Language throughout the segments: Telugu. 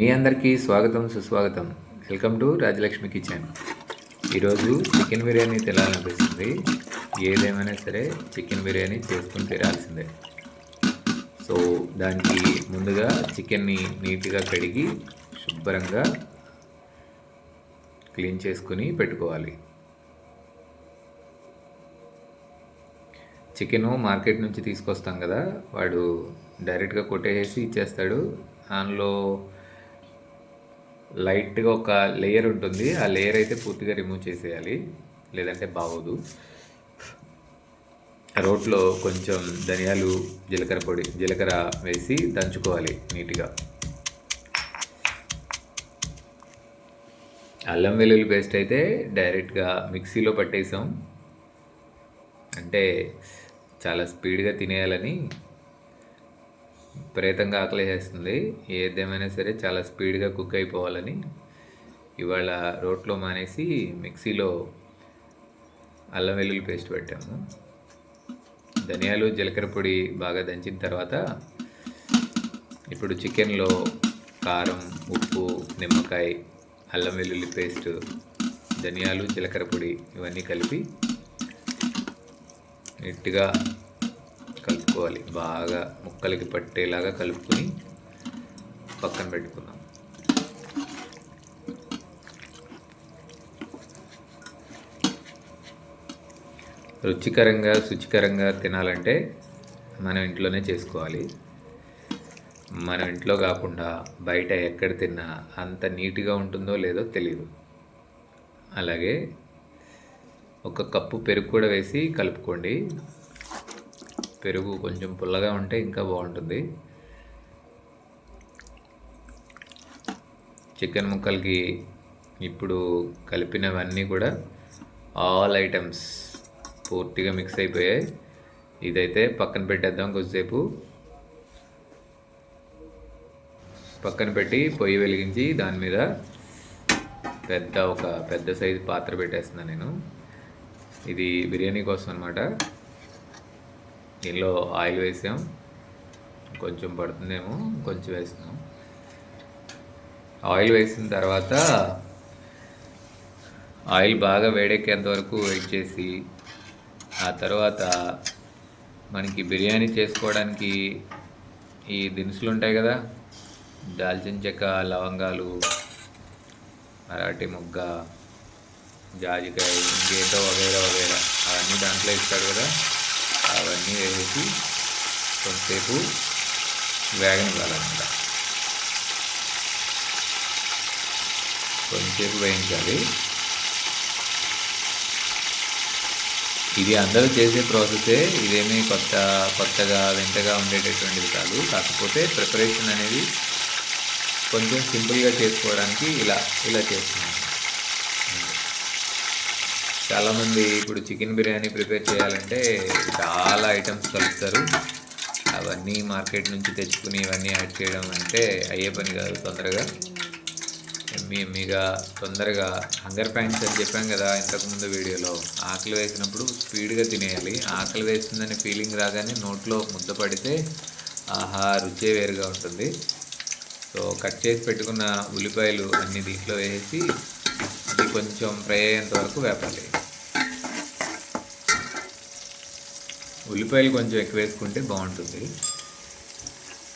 మీ అందరికీ స్వాగతం సుస్వాగతం. Welcome to Rajalakshmi kitchen. ఈరోజు చికెన్ బిర్యానీ తినాలనిపిస్తుంది. ఏదేమైనా సరే చికెన్ బిర్యానీ చేసుకుని తినాల్సిందే. సో దానికి ముందుగా చికెన్ని నీట్గా కడిగి శుభ్రంగా క్లీన్ చేసుకుని పెట్టుకోవాలి. చికెను మార్కెట్ నుంచి తీసుకొస్తాం కదా వాడు డైరెక్ట్గా కొట్టేసి ఇచ్చేస్తాడు. దానిలో లైట్గా ఒక లేయర్ ఉంటుంది. ఆ లేయర్ అయితే పూర్తిగా రిమూవ్ చేసేయాలి. లేదంటే బాగోదు. రోట్లో కొంచెం ధనియాలు జీలకర్ర పొడి జీలకర్ర వేసి దంచుకోవాలి నీట్గా. అల్లం వెల్లుల్లి పేస్ట్ అయితే డైరెక్ట్గా మిక్సీలో పట్టేసాం. అంటే చాలా స్పీడ్గా తినేయాలని విపరీతంగా ఆకలి చేస్తుంది ఏదేమైనా సరే చాలా స్పీడ్గా కుక్ అయిపోవాలని ఇవాళ రోట్లో మానేసి మిక్సీలో అల్లం వెల్లుల్లి పేస్ట్ పెట్టాము. ధనియాలు జీలకర్ర పొడి బాగా దంచిన తర్వాత ఇప్పుడు చికెన్లో కారం ఉప్పు నిమ్మకాయ అల్లం వెల్లుల్లి పేస్ట్ ధనియాలు జీలకర్ర పొడి ఇవన్నీ కలిపి నీట్గా కలుపుకోవాలి. బాగా ముక్కలకి పట్టేలాగా కలుపుకొని పక్కన పెట్టుకుందాం. రుచికరంగా శుచికరంగా తినాలంటే మనం ఇంట్లోనే చేసుకోవాలి. మనం ఇంట్లో కాకుండా బయట ఎక్కడ తిన్నా అంత నీట్గా ఉంటుందో లేదో తెలియదు అలాగే ఒక కప్పు పెరుగు కూడా వేసి కలుపుకోండి. పెరుగు కొంచెం పుల్లగా ఉంటే ఇంకా బాగుంటుంది. చికెన్ ముక్కలకి ఇప్పుడు కలిపినవన్నీ కూడా ఆల్ ఐటమ్స్ పూర్తిగా మిక్స్ అయిపోయాయి. ఇదైతే పక్కన పెట్టేద్దాం కొద్దిసేపు. పక్కన పెట్టి పొయ్యి వెలిగించి దాని మీద పెద్ద ఒక పెద్ద సైజు పాత్ర పెట్టేస్తున్నాను నేను. ఇది బిర్యానీ కోసం అనమాట దీనిలో ఆయిల్ వేసాం. కొంచెం పడుతుందేమో కొంచెం వేస్తున్నాం. ఆయిల్ వేసిన తర్వాత ఆయిల్ బాగా వేడెక్కేంత వరకు వెయిట్ చేసి ఆ తర్వాత మనకి బిర్యానీ చేసుకోవడానికి ఈ దినుసులు ఉంటాయి కదా దాల్చిన చెక్క లవంగాలు మరాఠీ ముగ్గ జాజికాయ ఇంకేటో వగైరా వగైరా అవన్నీ దాంట్లో ఇస్తాడు కదా. అవన్నీ వేసి కొంతసేపు వేగనివ్వాలన్నమాట. కొంతసేపు వేయించాలి. ఇది అందరూ చేసే ప్రాసెసే ఇదేమీ కొత్త కొత్తగా వింతగా ఉండేటటువంటిది కాదు. కాకపోతే ప్రిపరేషన్ అనేది కొంచెం సింపుల్గా చేసుకోవడానికి ఇలా ఇలా చేస్తున్నాను. చాలామంది ఇప్పుడు చికెన్ బిర్యానీ ప్రిపేర్ చేయాలంటే చాలా ఐటమ్స్ కలుపుతారు అవన్నీ మార్కెట్ నుంచి తెచ్చుకుని ఇవన్నీ యాడ్ చేయడం అంటే అయ్యే పని కాదు తొందరగా. ఎమ్మి ఎమ్మిగా తొందరగా హంగర్ ప్యాంట్స్ అని చెప్పాం కదా ఇంతకుముందు వీడియోలో. ఆకలి వేసినప్పుడు స్పీడ్గా తినేయాలి. ఆకలి వేసిందనే ఫీలింగ్ రాగానే నోట్లో ముద్ద పడితే ఆహా రుచే వేరుగా ఉంటుంది. సో కట్ చేసి పెట్టుకున్న ఉల్లిపాయలు అన్ని దీంట్లో వేసి అది కొంచెం ఫ్రై అయ్యేంత వరకు వేపాలి. ఉల్లిపాయలు కొంచెం ఎక్కువ వేసుకుంటే బాగుంటుంది.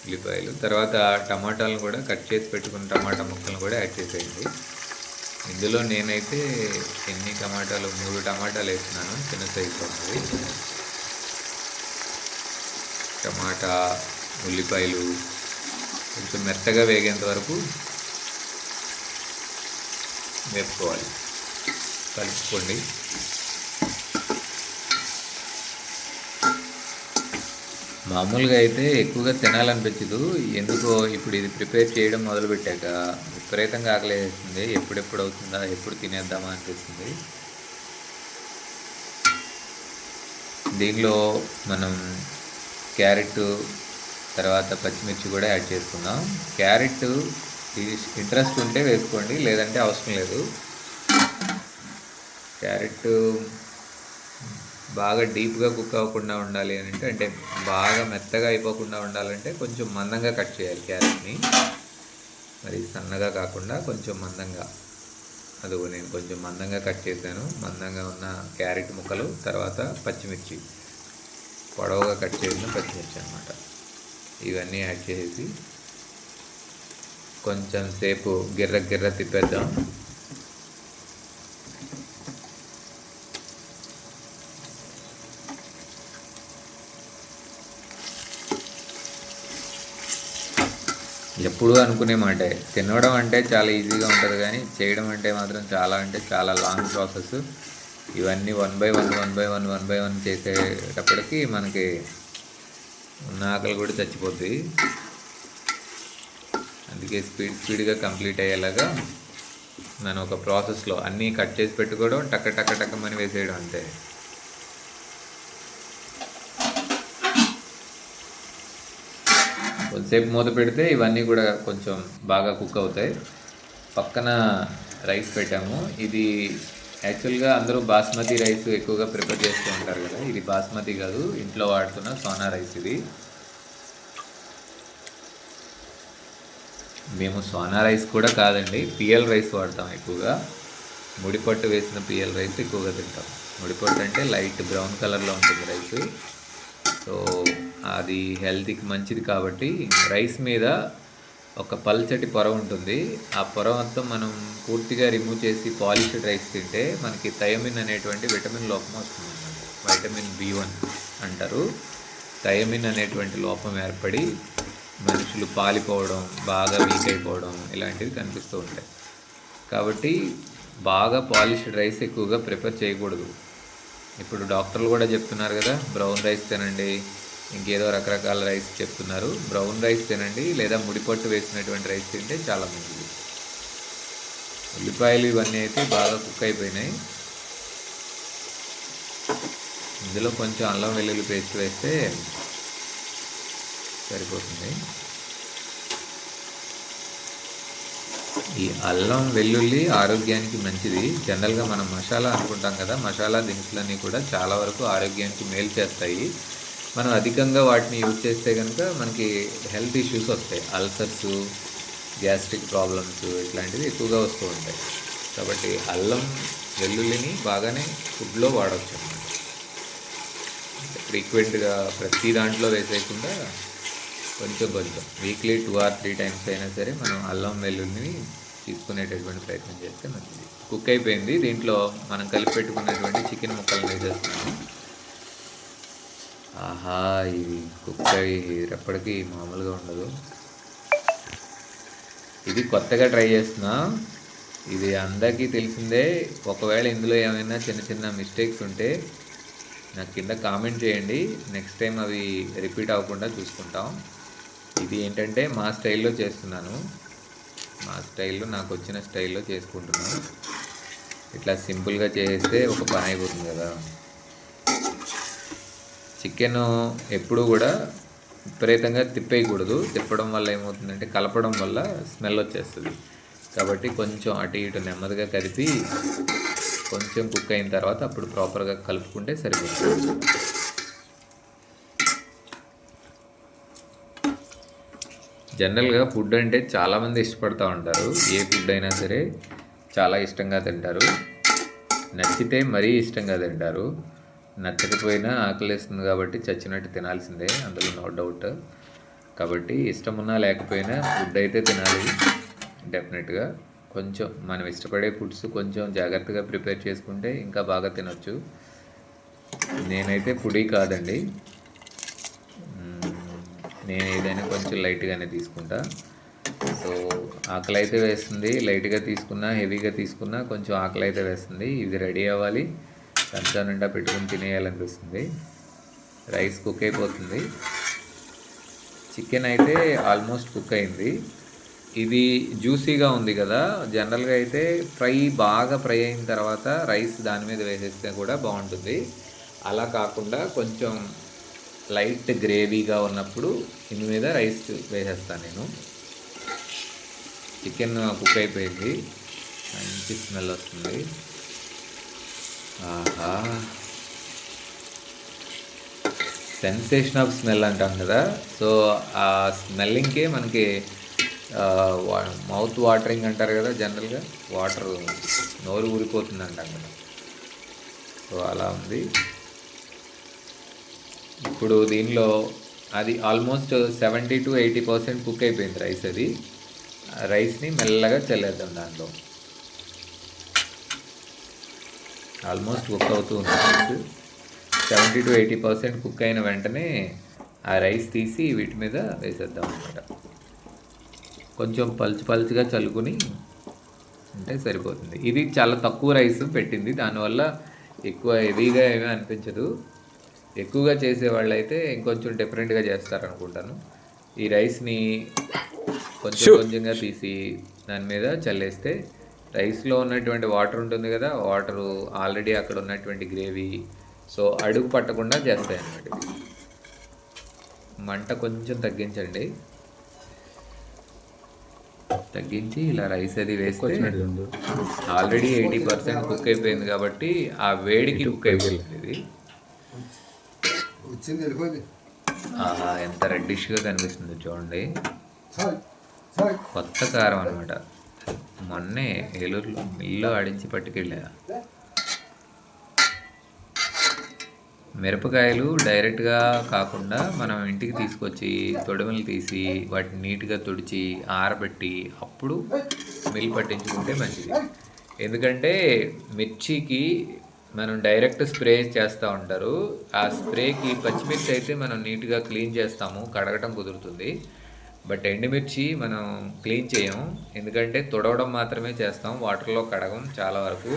ఉల్లిపాయలు. తర్వాత టమాటాలను కూడా కట్ చేసి పెట్టుకున్న టమాటా ముక్కలను కూడా యాడ్ చేసేయండి. ఇందులో నేనైతే ఎన్ని టమాటాలు మూడు టమాటాలు వేస్తున్నాను చిన్న సైజులో ఉన్నది టమాటా ఉల్లిపాయలు కొంచెం మెత్తగా వేగేంత వరకు వేపుకోవాలి. కలుపుకోండి. మామూలుగా అయితే ఎక్కువగా తినాలనిపించదు. ఎందుకో ఇప్పుడు ఇది ప్రిపేర్ చేయడం మొదలుపెట్టాక విపరీతంగా ఆకలేస్తుంది. ఎప్పుడెప్పుడు అవుతుందా ఎప్పుడు తినేద్దామా అనిపిస్తుంది. దీనిలో మనం క్యారెట్ తర్వాత పచ్చిమిర్చి కూడా యాడ్ చేసుకుందాం. క్యారెట్ ఇంట్రెస్ట్ ఉంటే వేసుకోండి లేదంటే అవసరం లేదు. క్యారెట్ బాగా డీప్గా కుక్ అవ్వకుండా ఉండాలి అని అంటే అంటే బాగా మెత్తగా అయిపోకుండా ఉండాలంటే కొంచెం మందంగా కట్ చేయాలి క్యారెట్ని. మరి సన్నగా కాకుండా కొంచెం మందంగా. అదిగో నేను కొంచెం మందంగా కట్ చేశాను. మందంగా ఉన్న క్యారెట్ ముక్కలు తర్వాత పచ్చిమిర్చి. పొడవుగా కట్ చేసిన పచ్చిమిర్చి అనమాట ఇవన్నీ యాడ్ చేసి కొంచెం సేపు గిర్ర గిర్ర తిప్పేద్దాం. ఎప్పుడు అనుకునే మాటే. తినడం అంటే చాలా ఈజీగా ఉంటుంది కానీ చేయడం అంటే మాత్రం చాలా అంటే చాలా లాంగ్ ప్రాసెస్ ఇవన్నీ one by one one by one one by one చేసేటప్పటికి మనకి ఉన్న ఆకలి కూడా చచ్చిపోద్ది. అందుకే స్పీడ్ స్పీడ్గా కంప్లీట్ అయ్యేలాగా మనం ఒక ప్రాసెస్లో అన్నీ కట్ చేసి పెట్టుకోవడం టక్క టక్క టక్కమని వేసేయడం అంతే. కొంతసేపు మూత పెడితే ఇవన్నీ కూడా కొంచెం బాగా కుక్ అవుతాయి. పక్కన రైస్ పెట్టాము. ఇది యాక్చువల్గా అందరూ బాస్మతి రైస్ ఎక్కువగా ప్రిపేర్ చేస్తూ ఉంటారు కదా ఇది బాస్మతి కాదు ఇంట్లో వాడుతున్న సోనా రైస్ ఇది. మేము సోనా రైస్ కూడా కాదండి పిఎల్ రైస్ వాడతాం ఎక్కువగా. ముడిపట్టు వేసిన పిఎల్ రైస్ ఎక్కువగా తింటాం. ముడిపట్టు అంటే లైట్ బ్రౌన్ కలర్లో ఉంటుంది రైస్. సో అది హెల్త్కి మంచిది కాబట్టి రైస్ మీద ఒక పల్చటి పొర ఉంటుంది. ఆ పొర మొత్తం మనం పూర్తిగా రిమూవ్ చేసి పాలిష్డ్ రైస్ తింటే మనకి థయమిన్ అనేటువంటి విటమిన్ లోపం వస్తుంది. వైటమిన్ బి వన్ అంటారు. థయమిన్ అనేటువంటి లోపం ఏర్పడి మనుషులు పాలిపోవడం బాగా వీక్ అయిపోవడం ఇలాంటివి కనిపిస్తూ ఉంటాయి. కాబట్టి బాగా పాలిష్డ్ రైస్ ఎక్కువగా ప్రిపేర్ చేయకూడదు. ఇప్పుడు డాక్టర్లు కూడా చెప్తున్నారు కదా బ్రౌన్ రైస్ తినండి ఇంకేదో రకరకాల రైస్ చెప్తున్నారు. బ్రౌన్ రైస్ తినండి లేదా ముడిపట్టు వేసినటువంటి రైస్ తింటే చాలా మంచిది. ఉల్లిపాయలు ఇవన్నీ అయితే బాగా కుక్ అయిపోయినాయి. ఇందులో కొంచెం అల్లం వెల్లుల్లి పేస్ట్ వేస్తే సరిపోతుంది. ఈ అల్లం వెల్లుల్లి ఆరోగ్యానికి మంచిది. జనరల్గా మనం మసాలా అనుకుంటాం కదా మసాలా దినుసులన్నీ కూడా చాలా వరకు ఆరోగ్యానికి మేలు చేస్తాయి. మనం అధికంగా వాటిని యూజ్ చేస్తే కనుక మనకి హెల్త్ ఇష్యూస్ వస్తాయి. అల్సర్స్ గ్యాస్ట్రిక్ ప్రాబ్లమ్స్ ఇట్లాంటివి ఎక్కువగా వస్తూ ఉంటాయి. కాబట్టి అల్లం వెల్లుల్లిని బాగానే ఫుడ్లో వాడవచ్చు అన్నమాట. ఫ్రీక్వెంట్గా ప్రతి దాంట్లో వేసేయకుండా కొంచెం కొంచెం. Weekly two or three times అయినా సరే మనం అల్లం వెల్లుల్లిని తీసుకునేటటువంటి ప్రయత్నం చేస్తే మంచిది. కుక్ అయిపోయింది. దీంట్లో మనం కలిపి పెట్టుకున్నటువంటి చికెన్ ముక్కలను వేసేస్తున్నాము. ఆహా ఇది కుక్ అయ్యేటప్పటికి మామూలుగా ఉండదు. ఇది కొత్తగా ట్రై చేస్తున్నా. ఇది అందరికీ తెలిసిందే. ఒకవేళ ఇందులో ఏమైనా చిన్న చిన్న మిస్టేక్స్ ఉంటే నాకు కింద కామెంట్ చేయండి. నెక్స్ట్ టైం అవి రిపీట్ అవ్వకుండా చూసుకుంటాం. ఇది ఏంటంటే మా స్టైల్లో చేస్తున్నాను. మా స్టైల్లో నాకు వచ్చిన స్టైల్లో చేసుకుంటున్నాను. ఇట్లా సింపుల్గా చేస్తే ఒక పని అయిపోతుంది కదా. చికెన్ ఎప్పుడు కూడా విపరీతంగా తిప్పేయకూడదు. తిప్పడం వల్ల ఏమవుతుందంటే కలపడం వల్ల స్మెల్ వచ్చేస్తుంది. కాబట్టి కొంచెం అటు ఇటు నెమ్మదిగా కలిపి కొంచెం కుక్ అయిన తర్వాత అప్పుడు ప్రాపర్గా కలుపుకుంటే సరిపోతుంది. జనరల్గా ఫుడ్ అంటే చాలామంది ఇష్టపడుతూ ఉంటారు. ఏ ఫుడ్ అయినా సరే చాలా ఇష్టంగా తింటారు. నచ్చితే మరీ ఇష్టంగా తింటారు. నచ్చకపోయినా ఆకలిస్తుంది కాబట్టి చచ్చినట్టు తినాల్సిందే అందులో నో డౌట్. కాబట్టి ఇష్టం ఉన్నా లేకపోయినా ఫుడ్ అయితే తినాలి డెఫినెట్గా. కొంచెం మనం ఇష్టపడే ఫుడ్స్ కొంచెం జాగ్రత్తగా ప్రిపేర్ చేసుకుంటే ఇంకా బాగా తినొచ్చు. నేనైతే ఫుడీ కాదండి. నేను ఏదైనా కొంచెం లైట్గానే తీసుకుంటా. సో ఆకలి అయితే వేస్తుంది. లైట్గా తీసుకున్నా హెవీగా తీసుకున్నా కొంచెం ఆకలి అయితే వేస్తుంది. ఇది రెడీ అవ్వాలి. కంచా నిండా పెట్టుకుని తినేయాలనిపిస్తుంది. రైస్ కుక్ అయిపోతుంది. చికెన్ అయితే ఆల్మోస్ట్ కుక్ అయింది. ఇది జ్యూసీగా ఉంది కదా. జనరల్గా అయితే ఫ్రై బాగా ఫ్రై అయిన తర్వాత రైస్ దాని మీద వేసేస్తే కూడా బాగుంటుంది. అలా కాకుండా కొంచెం లైట్ గ్రేవీగా ఉన్నప్పుడు దీని మీద రైస్ వేసేస్తాను నేను. చికెన్ కుక్ అయిపోయింది. మంచి స్మెల్ వస్తుంది. ఆహా. సెన్సేషన్ ఆఫ్ స్మెల్ అంటాం కదా. సో ఆ స్మెల్లింగ్కే మనకి మౌత్ వాటరింగ్ అంటారు కదా జనరల్గా. వాటర్ నోరు ఊరిపోతుంది అంటాం కదా. సో అలా ఉంది. ఇప్పుడు దీనిలో అది almost seventy to eighty percent cook అయిపోయింది రైస్ అది. ఆ రైస్ని మెల్లగా చల్లేద్దాం దాంట్లో. ఆల్మోస్ట్ కుక్ అవుతూ ఉంది rice seventy to eighty percent cook అయిన వెంటనే ఆ రైస్ తీసి వీటి మీద వేసేద్దాం అనమాట కొంచెం పలుచు పలుచుగా చల్లుకుని ఉంటే సరిపోతుంది. ఇది చాలా తక్కువ రైస్ పెట్టింది. దానివల్ల ఎక్కువ హెవీగా ఏమీ అనిపించదు. ఎక్కువగా చేసేవాళ్ళు అయితే ఇంకొంచెం డిఫరెంట్గా చేస్తారనుకుంటాను. ఈ రైస్ని కొంచెం కొంచెంగా తీసి దాని మీద చల్లేస్తే రైస్లో ఉన్నటువంటి వాటర్ ఉంటుంది కదా వాటరు ఆల్రెడీ అక్కడ ఉన్నటువంటి గ్రేవీ సో అడుగు పట్టకుండా చేస్తాయి అన్నమాట మంట కొంచెం తగ్గించండి. తగ్గించి ఇలా రైస్ అది వేస్తే ఆల్రెడీ ఎయిటీ పర్సెంట్ కుక్ అయిపోయింది కాబట్టి ఆ వేడికి కుక్ అయిపోయింది ఇది. వచ్చింది వెళ్ళిపోయింది. ఎంత రెడ్డిష్గా కనిపిస్తుంది చూడండి. కొత్త కారం అనమాట మొన్నే ఏలూరులో మిల్లు ఆడించి పట్టుకెళ్ళా. మిరపకాయలు డైరెక్ట్గా కాకుండా మనం ఇంటికి తీసుకొచ్చి తొడిమలు తీసి వాటిని నీట్గా తుడిచి ఆరబెట్టి అప్పుడు మిల్ పట్టించుకుంటే మంచిది. ఎందుకంటే మిర్చికి మనం డైరెక్ట్ స్ప్రే చేస్తూ ఉంటారు. ఆ స్ప్రేకి పచ్చిమిర్చి అయితే మనం నీట్గా క్లీన్ చేస్తాము. కడగటం కుదురుతుంది. బట్ ఎండుమిర్చి మనం క్లీన్ చేయం ఎందుకంటే తుడవడం మాత్రమే చేస్తాం. వాటర్లో కడగం చాలా వరకు.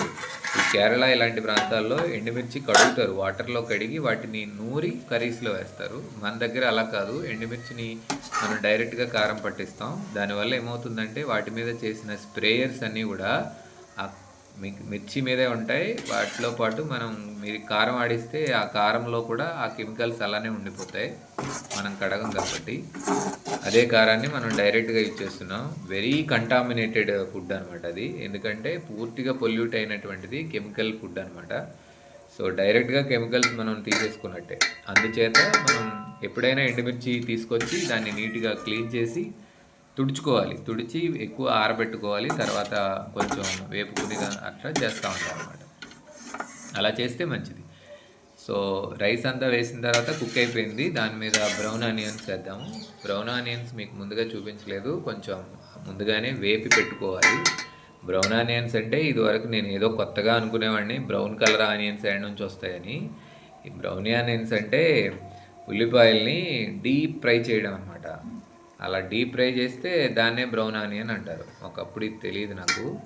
ఈ కేరళ ఇలాంటి ప్రాంతాల్లో ఎండుమిర్చి కడుగుతారు. వాటర్లో కడిగి వాటిని నూరి కర్రీస్లో వేస్తారు. మన దగ్గర అలా కాదు. ఎండుమిర్చిని మనం డైరెక్ట్గా కారం పట్టిస్తాం. దానివల్ల ఏమవుతుందంటే వాటి మీద చేసిన స్ప్రేయర్స్ అన్నీ కూడా ఆ మిర్చి మీదే ఉంటాయి. వాటిలో పాటు మనం మీరు కారం ఆడిస్తే ఆ కారంలో కూడా ఆ కెమికల్స్ అలానే ఉండిపోతాయి. మనం కడగం కాబట్టి. అదే కారాన్ని మనం డైరెక్ట్గా ఇచ్చేస్తున్నాం వెరీ కంటామినేటెడ్ ఫుడ్ అనమాట అది. ఎందుకంటే పూర్తిగా పొల్యూట్ అయినటువంటిది కెమికల్ ఫుడ్ అనమాట సో డైరెక్ట్గా కెమికల్స్ మనం తీసేసుకున్నట్టే. అందుచేత మనం ఎప్పుడైనా ఎండుమిర్చి తీసుకొచ్చి దాన్ని నీట్గా క్లీన్ చేసి తుడుచుకోవాలి. తుడిచి ఎక్కువ ఆరబెట్టుకోవాలి. తర్వాత కొంచెం వేపుకుని అట్లా చేస్తూ ఉంటాం అనమాట అలా చేస్తే మంచిది. సో రైస్ అంతా వేసిన తర్వాత కుక్ అయిపోయింది. దాని మీద బ్రౌన్ ఆనియన్స్ వేద్దాము. బ్రౌన్ ఆనియన్స్ మీకు ముందుగా చూపించలేదు. కొంచెం ముందుగానే వేపి పెట్టుకోవాలి. బ్రౌన్ ఆనియన్స్ అంటే ఇదివరకు నేను ఏదో కొత్తగా అనుకునేవాడిని. బ్రౌన్ కలర్ ఆనియన్స్ ఎక్కడి నుంచి వస్తాయని. ఈ బ్రౌన్ ఆనియన్స్ అంటే ఉల్లిపాయల్ని డీప్ ఫ్రై చేయడం అనమాట అలా డీప్ ఫ్రై చేస్తే దాన్నే బ్రౌన్ ఆనియన్ అంటారు. ఒకప్పుడు ఇది తెలియదు నాకు.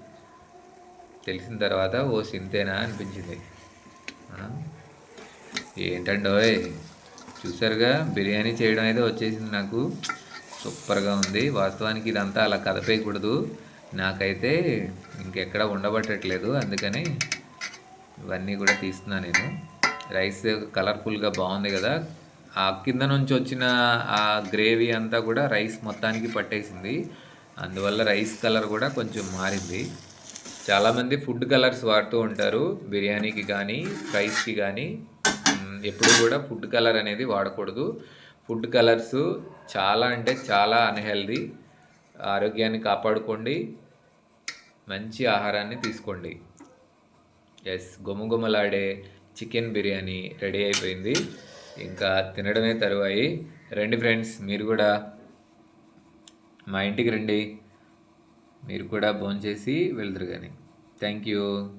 తెలిసిన తర్వాత ఓ సింతేనా అనిపించింది. ఆ? ఏంటండో చూసారుగా? బిర్యానీ చేయడం అయితే వచ్చేసింది నాకు. సూపర్గా ఉంది. వాస్తవానికి ఇదంతా అలా కదపేయకూడదు. నాకైతే ఇంకెక్కడ ఉండబట్టట్లేదు. అందుకని ఇవన్నీ కూడా తీస్తున్నా నేను. రైస్ కలర్ఫుల్గా బాగుంది కదా. ఆ కింద నుంచి వచ్చిన ఆ గ్రేవీ అంతా కూడా రైస్ మొత్తానికి పట్టేసింది. అందువల్ల రైస్ కలర్ కూడా కొంచెం మారింది. చాలామంది ఫుడ్ కలర్స్ వాడుతూ ఉంటారు. బిర్యానీకి కానీ రైస్కి కానీ ఎప్పుడు కూడా ఫుడ్ కలర్ అనేది వాడకూడదు. ఫుడ్ కలర్స్ చాలా అంటే చాలా అన్హెల్దీ. ఆరోగ్యాన్ని కాపాడుకోండి. మంచి ఆహారాన్ని తీసుకోండి. ఎస్ గుమగుమలాడే చికెన్ బిర్యానీ రెడీ అయిపోయింది. ఇంకా తినడమే తరువాయి. రండి ఫ్రెండ్స్ మీరు కూడా మా ఇంటికి రండి. మీరు కూడా భోంచేసి వెళ్తురు కానీ థ్యాంక్ యూ.